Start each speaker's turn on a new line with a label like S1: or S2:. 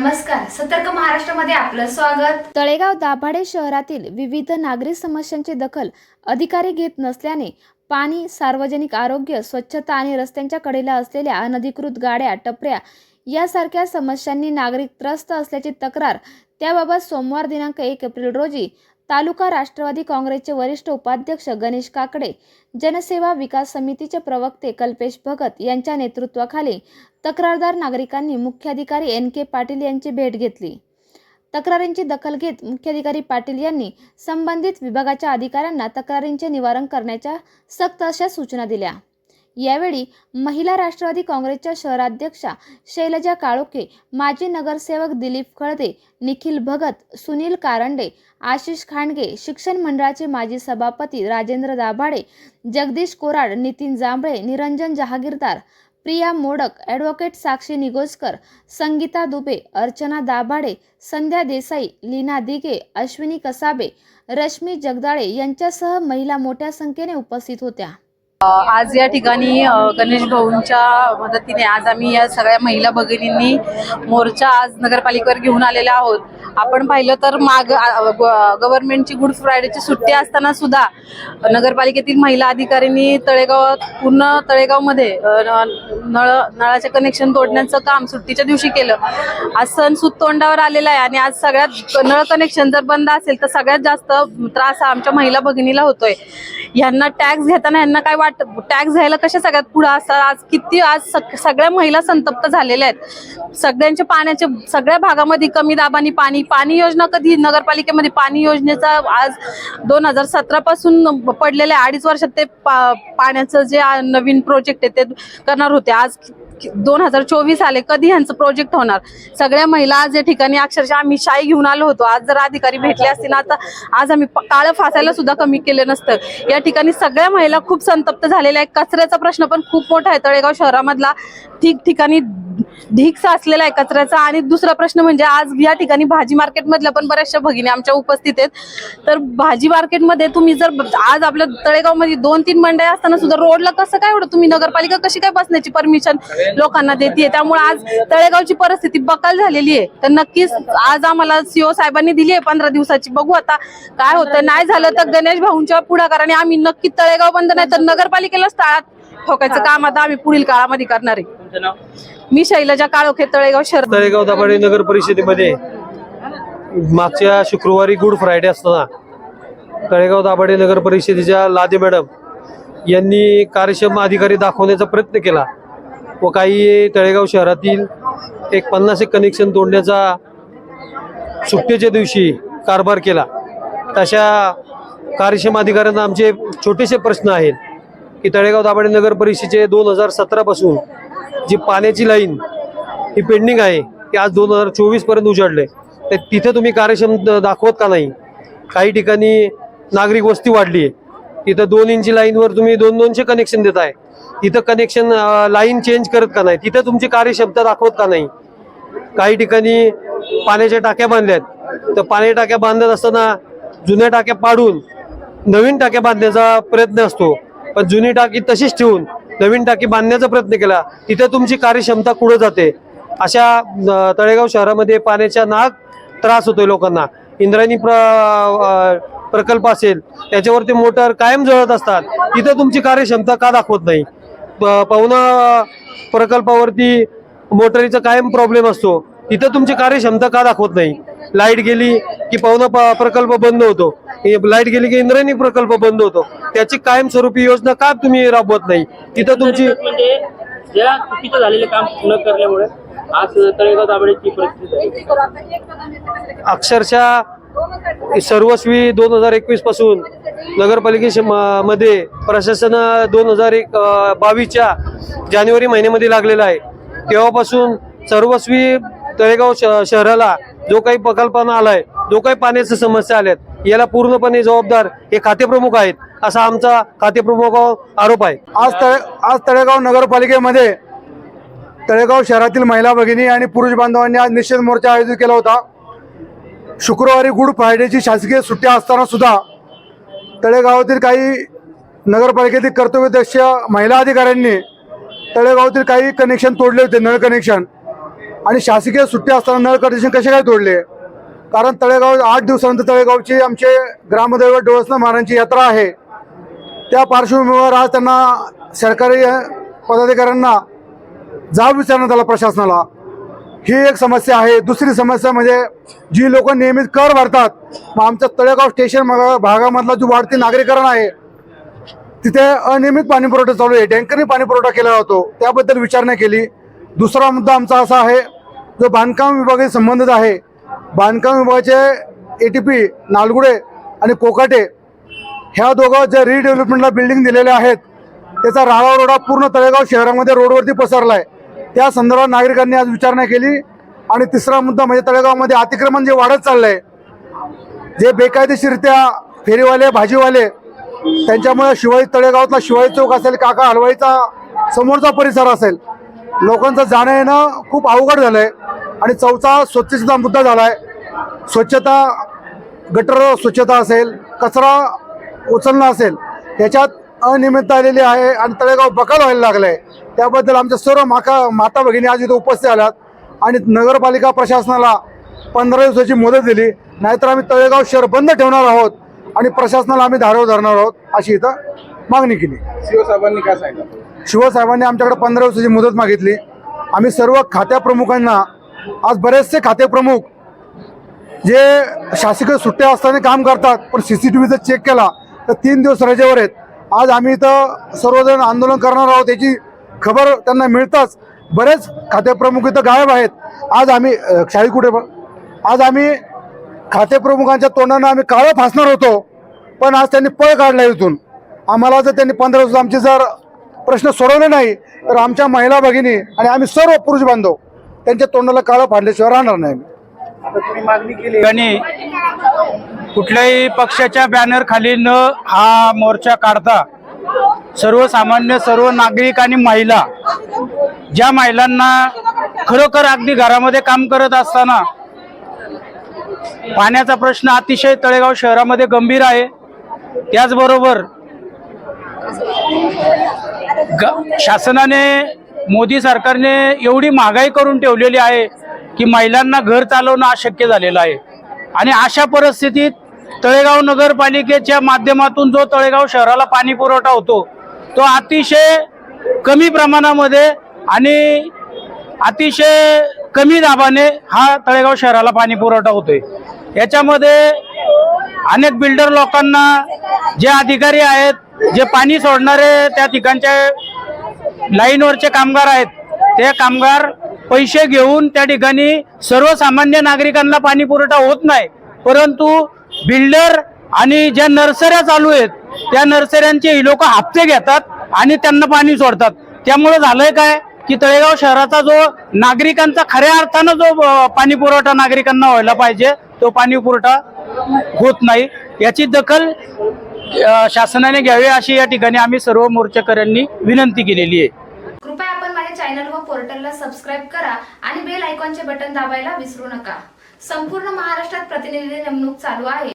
S1: नमस्कार सतर्क महाराष्ट्रामध्ये आपलं स्वागत.
S2: तळेगाव दाभाडे शहरातील विविध नागरी समस्यांची दखल अधिकारी घेत नसल्याने पाणी सार्वजनिक आरोग्य स्वच्छता आणि रस्त्यांच्या कडेला असलेल्या अनधिकृत गाड्या टपऱ्या यासारख्या समस्यांनी नागरिक त्रस्त असल्याची तक्रार त्याबाबत सोमवार दिनांक एक एप्रिल रोजी तालुका राष्ट्रवादी काँग्रेसचे वरिष्ठ उपाध्यक्ष गणेश काकडे जनसेवा विकास समितीचे प्रवक्ते कल्पेश भगत यांच्या नेतृत्वाखाली तक्रारदार नागरिकांनी मुख्याधिकारी एन के पाटील यांची भेट घेतली. तक्रारींची दखल घेत मुख्याधिकारी पाटील यांनी संबंधित विभागाच्या अधिकाऱ्यांना तक्रारींचे निवारण करण्याच्या सक्त अशा सूचना दिल्या. यावेळी महिला राष्ट्रवादी काँग्रेसच्या शहराध्यक्षा शैलजा काळोखे माजी नगरसेवक दिलीप खळदे निखिल भगत सुनील कारंडे आशिष खांडगे शिक्षण मंडळाचे माजी सभापती राजेंद्र दाभाडे जगदीश कोराड नितीन जांभळे निरंजन जहागीरदार प्रिया मोडक ॲडव्होकेट साक्षी निगोजकर संगीता दुबे अर्चना दाभाडे संध्या देसाई लीना दिगे अश्विनी कसाबे रश्मी जगदाळे यांच्यासह महिला मोठ्या संख्येने उपस्थित होत्या.
S3: आज या ठिकाणी गणेश भाऊंच्या मदतीने आज आम्ही या सगळ्या महिला भगिनींनी मोर्चा आज नगरपालिकेवर घेऊन आलेला आहोत. आपण पाहिलं तर माग गव्हर्नमेंटची गुड फ्रायडेची सुट्टी असताना सुद्धा नगरपालिकेतील महिला अधिकाऱ्यांनी तळेगावात पूर्ण तळेगावमध्ये नळ नळाचे कनेक्शन तोडण्याचं काम सुट्टीच्या दिवशी केलं. आज सण सुत तोंडावर आलेला आहे आणि आज सगळ्यात नळ कनेक्शन जर बंद असेल तर सगळ्यात जास्त त्रास हा आमच्या महिला भगिनीला होतोय. यांना टॅक्स घेताना यांना काय वाट टॅक्स घ्यायला कशा सगळ्यात पुढे असतात? आज किती आज सग- सगळ्या महिला संतप्त झालेल्या आहेत. सगळ्यांच्या पाण्याच्या सगळ्या भागामध्ये कमी दाबाने पाणी पाणी योजना कधी नगरपालिकेमध्ये पाणी योजनेचा आज दोन हजार सतरा पासून पडलेल्या अडीच वर्षात ते पा- पाण्याचं जे नवीन प्रोजेक्ट आहे ते करणार होते. आज दोन हजार चोवीस आले कधी ह्यांचं प्रोजेक्ट होणार? सगळ्या महिला आज या ठिकाणी अक्षरशः आम्ही शाई घेऊन आलो होतो. आज जर अधिकारी भेटले असतील आता आज आम्ही काळं फासायला सुद्धा कमी केले नसतं. या ठिकाणी सगळ्या महिला खूप संतप्त झालेल्या आहेत. कचऱ्याचा प्रश्न पण खूप मोठा आहे. तळेगाव शहरामधला ठिकठिकाणी ढीक साचलेला आहे कचऱ्याचा. आणि दुसरा प्रश्न म्हणजे आज या ठिकाणी भाजी मार्केटमधल्या पण बऱ्याचशा भगिनी आमच्या उपस्थित आहेत. तर भाजी मार्केटमध्ये तुम्ही जर आज आपल्या तळेगावमध्ये दोन तीन मंडळ्या असताना सुद्धा रोडला कसं काय एवढं तुम्ही नगरपालिका कशी काय बसण्याची परमिशन लोकांना देते त्यामुळे आज तळेगावची परिस्थिती बकाल झालेली आहे. तर नक्कीच आज आम्हाला सीओ साहेबांनी दिली आहे पंधरा दिवसाची. बघू आता काय होतं. नाही झालं तर गणेश भाऊंच्या पुढाकाराने आम्ही नक्की तळेगाव बंद नाही तर नगरपालिकेलाच टाळात ठोकायचं काम आता आम्ही पुढील काळामध्ये करणार आहे. मी शैलजा काळोखे तळेगाव शहर
S4: तळेगाव दाभाडे नगर परिषदेमध्ये मागच्या शुक्रवारी गुड फ्रायडे असताना तळेगाव दाभाडे नगर परिषदेच्या लादे मॅडम यांनी कार्यक्षम अधिकारी दाखवण्याचा प्रयत्न केला व काही तळेगाव शहरातील एक पन्नास एक कनेक्शन तोडण्याचा सुट्टीच्या दिवशी कारभार केला. तशा कार्यक्षम अधिकाऱ्यांना आमचे छोटेसे प्रश्न आहेत की तळेगाव दाभाडे नगर परिषदेचे दोन हजार सतरापासून जी पाण्याची लाईन ही पेंडिंग आहे की आज दोन हजार चोवीसपर्यंत उजाडले. तर तिथे तुम्ही कार्यक्षम दाखवत का नाही? काही ठिकाणी नागरिक वस्ती वाढली आहे. तिथं दोन इंची लाईनवर तुम्ही दोन दोनशे कनेक्शन देत आहे. तिथं कनेक्शन लाईन चेंज करत का नाही? तिथं तुमची कार्यक्षमता दाखवत का नाही? काही ठिकाणी पाण्याच्या टाक्या बांधल्यात. तर पाण्याच्या टाक्या बांधत असताना जुन्या टाक्या पाडून नवीन टाक्या बांधण्याचा प्रयत्न असतो. पण जुनी टाकी तशीच ठेवून नवीन टाकी बांधण्याचा प्रयत्न केला. तिथे तुमची कार्यक्षमता कुठं जाते. अशा तळेगाव शहरामध्ये पाण्याच्या नाग त्रास होतोय लोकांना. इंद्रायणी प्र प्रकल्प असेल त्याच्यावरती मोटर कायम जळत असतात. तिथं तुमची कार्यक्षमता का दाखवत नाही? प- पवना प्रकल्पावरती मोटरीचा कायम प्रॉब्लेम असतो. तिथं तुमची कार्यक्षमता का दाखवत नाही? लाइट गेली की पवना प्रकल्प बंद होतो. लाइट गेली की इंद्रायणी प्रकल्प बंद होतो. त्याची कायमस्वरूपी योजना का तुम्ही राबवत नाही? तिथं तुमची
S5: म्हणजे ज्या चुकीचं झालेलं काम न करण्यामुळे आज तळेगाव दाभाडेची परिस्थिती आहे
S4: अक्षरशः सर्वस्वी दोन हजार एकवीसपासून नगरपालिके मध्ये प्रशासन दोन हजार एक बावीसच्या जानेवारी महिन्यामध्ये लागलेलं आहे. तेव्हापासून सर्वस्वी तळेगाव शहराला जो काही प्रकल्पना आलाय जो काही पाण्याच्या समस्या आल्यात. याला पूर्णपणे जबाबदार हे खातेप्रमुख आहेत असा आमचा खातेप्रमुखावर आरोप आहे.
S6: आज तळे आज तळेगाव नगरपालिकेमध्ये तळेगाव शहरातील महिला भगिनी आणि पुरुष बांधवांनी आज निषेध मोर्चा आयोजित केला होता. शुक्रवारी गुड फ्रायडेची शासकीय सुट्ट्या असताना सुद्धा तळेगावातील काही नगरपालिकेतील कर्तव्यदक्ष महिला अधिकाऱ्यांनी तळेगावातील काही कनेक्शन तोडले होते नळ कनेक्शन. आणि शासकीय सुट्ट्या असताना नळ कनेक्शन कसे काय तोडले? कारण तळेगाव आठ दिवसानंतर तळेगावची आमचे ग्रामदैवत डोळसना महाराजांची यात्रा आहे. त्या पार्श्वभूमीवर आज त्यांना सरकारी पदाधिकाऱ्यांना जाब विचारण्यात आला प्रशासनाला. ही एक समस्या आहे. दुसरी समस्या म्हणजे जी लोक नियमित कर भरतात मग आमच्या तळेगाव स्टेशन भागामधला जो वाढती नागरीकरण आहे तिथे अनियमित पाणी पुरवठा चालू आहे. टँकरने पाणीपुरवठा केला जातो. त्याबद्दल विचारणा केली. दुसरा मुद्दा आमचा असा आहे जो बांधकाम विभागाशी संबंधित आहे बांधकाम विभागाचे ए टी पी नालगुडे आणि कोकाटे ह्या दोघं ज्या रिडेव्हलपमेंटला बिल्डिंग दिलेल्या आहेत त्याचा राळा रोडा पूर्ण तळेगाव शहरामध्ये रोडवरती पसरला आहे त्या संदर्भात नागरिकांनी आज विचारणा केली. आणि तिसरा मुद्दा म्हणजे तळेगावमध्ये अतिक्रमण जे वाढत चाललं आहे जे बेकायदेशीररित्या फेरीवाले भाजीवाले त्यांच्यामुळे शिवाई तळेगावातला शिवाई चौक असेल काका हलवाईचा समोरचा परिसर असेल लोकांचं जाणं येणं खूप अवघड झालंय. आणि चौथा स्वच्छतेचा मुद्दा झालाय. स्वच्छता गटर स्वच्छता असेल कचरा उचलणं असेल याच्यात अनियमितता आलेली आहे आणि तळेगाव बकाल व्हायला लागलंय. त्याबद्दल आमच्या सर्व माका माता भगिनी आज इथं उपस्थित आल्यात. आणि नगरपालिका प्रशासनाला पंधरा दिवसाची मुदत दिली. नाहीतर आम्ही तळेगाव शहर बंद ठेवणार आहोत आणि प्रशासनाला आम्ही धारव धरणार आहोत अशी इथं मागणी केली.
S7: शिवसाहेबांनी काय सांगितलं?
S6: शिवसाहेबांनी आमच्याकडे पंधरा दिवसाची मुदत मागितली. आम्ही सर्व खात्या प्रमुखांना आज बरेचसे खाते प्रमुख जे शासकीय सुट्ट्या असताना काम करतात पण सी सी टी व्हीचा चेक केला तर तीन दिवस रजेवर आहेत. आज आम्ही इथं सर्वजण आंदोलन करणार आहोत याची खबर त्यांना मिळताच बरेच खाते प्रमुख इथं गायब आहेत. आज आम्ही शाही कुठे पण आज आम्ही खाते प्रमुखांच्या तोंडानं आम्ही काळं फासणार होतो पण आज त्यांनी पळ काढला इथून. आम्हाला जर त्यांनी पंधरा दिवस आमचे जर प्रश्न सोडवले नाही तर आमच्या महिला भगिनी आणि आम्ही सर्व पुरुष बांधव त्यांच्या तोंडाला काळं फाडल्याशिवाय राहणार नाही आम्ही.
S7: आता तुम्ही मागणी केली
S8: ठिकाणी कुठल्याही पक्षाच्या बॅनर खाली न हा मोर्चा काढता सर्वसामान्य सर्व नागरिक आणि महिला ज्या महिलांना खरोखर अगदी घरामध्ये काम करत असताना पाण्याचा प्रश्न अतिशय तळेगाव शहरामध्ये गंभीर आहे त्याचबरोबर शासनाने मोदी सरकारने एवढी महागाई करून ठेवलेली आहे की महिलांना घर चालवणं अशक्य झालेलं आहे. आणि अशा परिस्थितीत तळेगाव नगरपालिकेच्या माध्यमातून जो तळेगाव शहराला पाणी पुरवठा होतो तो अतिशय कमी प्रमाणामध्ये आणि अतिशय कमी दाबाने हा तळेगाव शहराला पाणी पुरवठा होतोय. याच्यामध्ये अनेक बिल्डर लोकांना जे अधिकारी आहेत जे पाणी सोडणारे त्या ठिकाणचे लाईनवरचे कामगार आहेत ते कामगार पैसे घेऊन त्या ठिकाणी सर्वसामान्य नागरिकांना पाणी पुरवठा होत नाही. परंतु बिल्डर आणि ज्या नर्सऱ्या चालू आहेत त्या नर्सऱ्यांचे ही लोक हप्ते घेतात आणि त्यांना पाणी सोडतात. त्यामुळे झालंय काय? की तळेगाव शहराचा जो नागरिकांचा खऱ्या अर्थानं जो पाणी पुरवठा नागरिकांना व्हायला पाहिजे तो पाणी पुरवठा होत नाही. याची दखल शासनाने घ्यावे अशी या ठिकाणी आम्ही सर्व मोर्चेकऱ्यांनी विनंती केलेली आहे.
S1: कृपया आपण माझ्या चॅनल व पोर्टलला सबस्क्राईब करा आणि बेल आयकॉनचे बटन दाबायला विसरू नका. संपूर्ण महाराष्ट्रात प्रतिनिधी नेमणूक चालू आहे.